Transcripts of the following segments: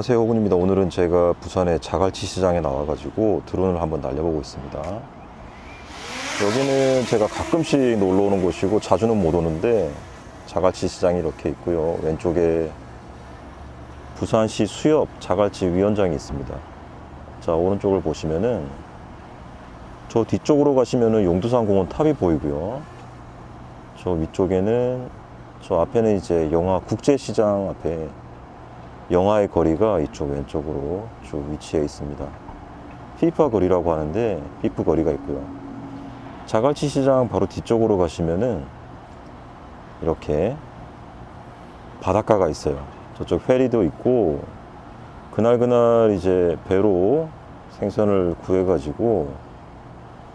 안녕하세요 호군입니다. 오늘은 제가 부산의 자갈치 시장에 나와가지고 드론을 한번 날려보고 있습니다. 여기는 제가 가끔씩 놀러 오는 곳이고 자주는 못 오는데 자갈치 시장이 이렇게 있고요. 왼쪽에 부산시 수협 자갈치 위원장이 있습니다. 자 오른쪽을 보시면은 저 뒤쪽으로 가시면은 용두산 공원 탑이 보이고요. 저 위쪽에는 저 앞에는 이제 영화 국제시장 앞에 영화의 거리가 이쪽 왼쪽으로 쭉 위치해 있습니다. 피파 거리라고 하는데 피프 거리가 있고요. 자갈치 시장 바로 뒤쪽으로 가시면은 이렇게 바닷가가 있어요. 저쪽 페리도 있고 그날 그날 이제 배로 생선을 구해 가지고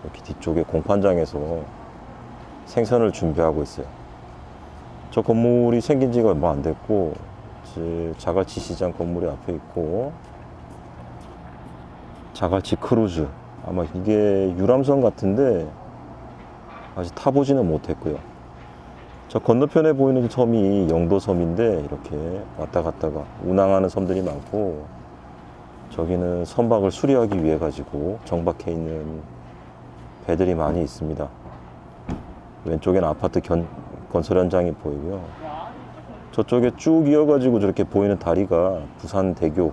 이렇게 뒤쪽에 공판장에서 생선을 준비하고 있어요. 저 건물이 생긴 지가 얼마 안 됐고 이제 자갈치 시장 건물이 앞에 있고 자갈치 크루즈 아마 이게 유람선 같은데 아직 타보지는 못했고요. 저 건너편에 보이는 섬이 영도섬인데 이렇게 왔다 갔다가 운항하는 섬들이 많고 저기는 선박을 수리하기 위해 가지고 정박해 있는 배들이 많이 있습니다. 왼쪽에는 아파트 견- 건설 현장이 보이고요. 저쪽에 쭉 이어가지고 저렇게 보이는 다리가 부산대교,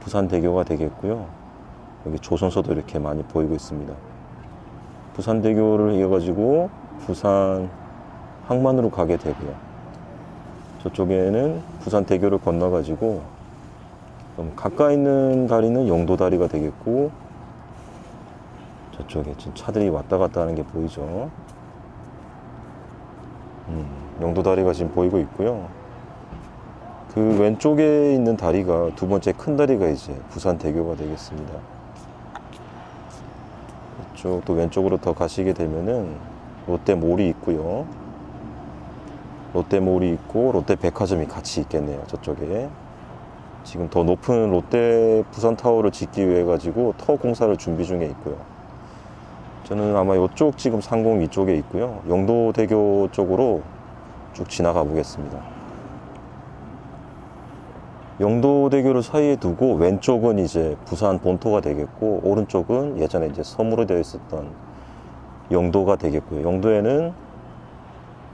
부산대교가 되겠고요. 여기 조선소도 이렇게 많이 보이고 있습니다. 부산대교를 이어가지고 부산 항만으로 가게 되고요. 저쪽에는 부산대교를 건너가지고 좀 가까이 있는 다리는 영도다리가 되겠고 저쪽에 지금 차들이 왔다 갔다 하는 게 보이죠. 음, 영도 다리가 지금 보이고 있고요. 그 왼쪽에 있는 다리가 두 번째 큰 다리가 이제 부산 대교가 되겠습니다. 이쪽 또 왼쪽으로 더 가시게 되면은 롯데몰이 있고요. 롯데몰이 있고 롯데백화점이 같이 있겠네요. 저쪽에. 지금 더 높은 롯데 부산타워를 짓기 위해 가지고 터 공사를 준비 중에 있고요. 저는 아마 이쪽 지금 상공 위쪽에 있고요. 영도대교 쪽으로 쭉 지나가 보겠습니다. 영도대교를 사이에 두고 왼쪽은 이제 부산 본토가 되겠고 오른쪽은 예전에 이제 섬으로 되어 있었던 영도가 되겠고요. 영도에는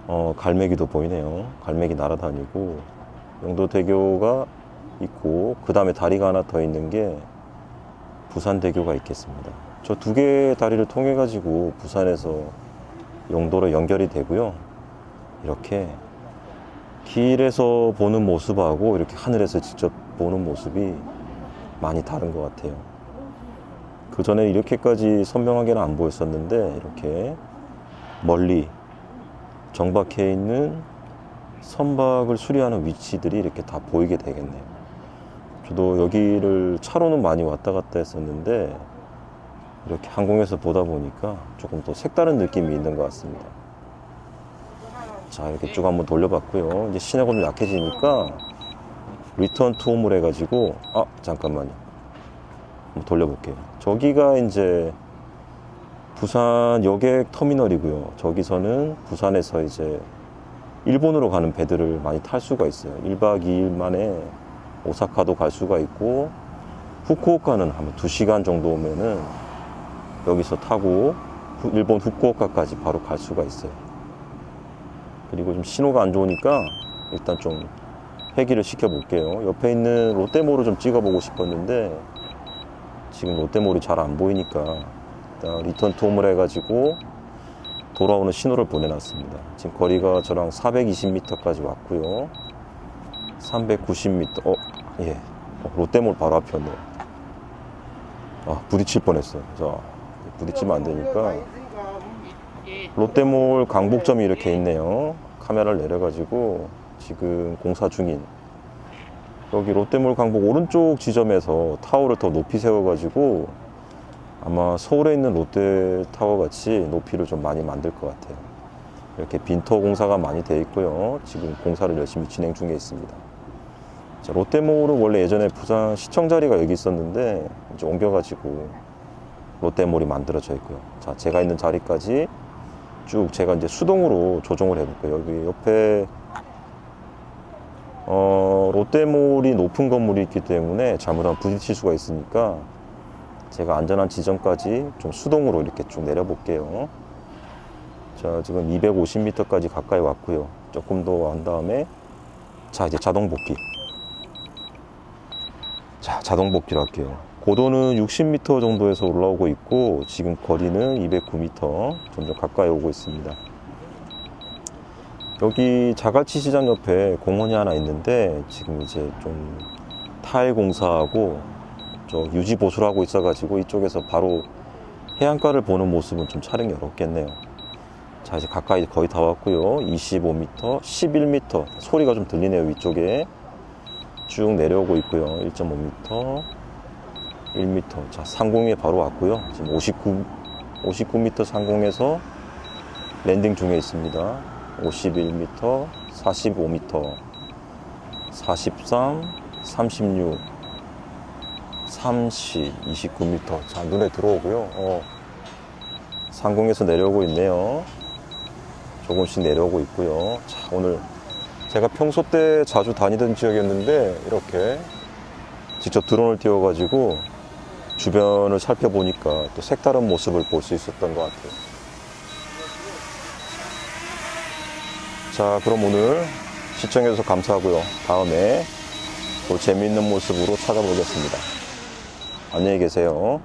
어, 갈매기도 보이네요. 갈매기 날아다니고 영도대교가 있고 그 다음에 다리가 하나 더 있는 게 부산대교가 있겠습니다. 저 두 개의 다리를 통해 가지고 부산에서 영도로 연결이 되고요. 이렇게 길에서 보는 모습하고 이렇게 하늘에서 직접 보는 모습이 많이 다른 것 같아요. 그 전에 이렇게까지 선명하게는 안 보였었는데 이렇게 멀리 정박해 있는 선박을 수리하는 위치들이 이렇게 다 보이게 되겠네요. 저도 여기를 차로는 많이 왔다 갔다 했었는데 이렇게 항공에서 보다 보니까 조금 더 색다른 느낌이 있는 것 같습니다. 자, 이렇게 쭉 한번 돌려봤고요. 이제 시내가 좀 약해지니까 리턴 투어물 해가지고, 아, 잠깐만요. 한번 돌려볼게요. 저기가 이제 부산 여객 터미널이고요. 저기서는 부산에서 이제 일본으로 가는 배들을 많이 탈 수가 있어요. 1박 2일 만에 오사카도 갈 수가 있고, 후쿠오카는 한 2시간 정도 오면은 여기서 타고 후- 일본 후쿠오카까지 바로 갈 수가 있어요. 그리고 좀 신호가 안 좋으니까 일단 좀 회기를 시켜 볼게요. 옆에 있는 롯데몰을 좀 찍어 보고 싶었는데 지금 롯데몰이 잘 안 보이니까 일단 리턴 투어물 해가지고 돌아오는 신호를 보내놨습니다. 지금 거리가 저랑 420m까지 왔고요. 390m, 어, 예. 어, 롯데몰 바로 앞이었네요. 아, 부딪힐 뻔했어요. 자, 부딪히면 안 되니까. 롯데몰 강북점이 이렇게 있네요. 카메라를 내려가지고 지금 공사 중인 여기 롯데몰 강북 오른쪽 지점에서 타워를 더 높이 세워가지고 아마 서울에 있는 롯데타워 같이 높이를 좀 많이 만들 것 같아요. 이렇게 빈터 공사가 많이 돼 있고요. 지금 공사를 열심히 진행 중에 있습니다. 자, 롯데몰은 원래 예전에 부산 시청 자리가 여기 있었는데 이제 옮겨가지고 롯데몰이 만들어져 있고요. 자, 제가 있는 자리까지 쭉 제가 이제 수동으로 조정을 해볼게요. 여기 옆에 어, 롯데몰이 높은 건물이 있기 때문에 잘못하면 부딪힐 수가 있으니까 제가 안전한 지점까지 좀 수동으로 이렇게 쭉 내려볼게요. 자, 지금 250m까지 가까이 왔고요. 조금 더 한 다음에 자, 이제 자동 복귀. 자, 자동 복귀를 할게요. 고도는 60m 정도에서 올라오고 있고 지금 거리는 209m 점점 가까이 오고 있습니다. 여기 자갈치 시장 옆에 공원이 하나 있는데 지금 이제 좀 타일 공사하고 저 유지 보수를 하고 있어가지고 이쪽에서 바로 해안가를 보는 모습은 좀 촬영이 어렵겠네요. 자 이제 가까이 거의 다 왔고요. 25m, 11m 소리가 좀 들리네요 위쪽에 쭉 내려오고 있고요. 1.5m, 1m. 자 상공에 바로 왔고요. 지금 59 59m 상공에서 랜딩 중에 있습니다. 51m, 45m, 43, 36, 30, 29m. 자, 눈에 들어오고요. 어, 상공에서 내려오고 있네요. 조금씩 내려오고 있고요. 자, 오늘 제가 평소 때 자주 다니던 지역이었는데 이렇게 직접 드론을 띄워가지고 주변을 살펴보니까 또 색다른 모습을 볼 수 있었던 것 같아요. 자, 그럼 오늘 시청해주셔서 감사하고요. 다음에 또 재미있는 모습으로 찾아보겠습니다. 안녕히 계세요.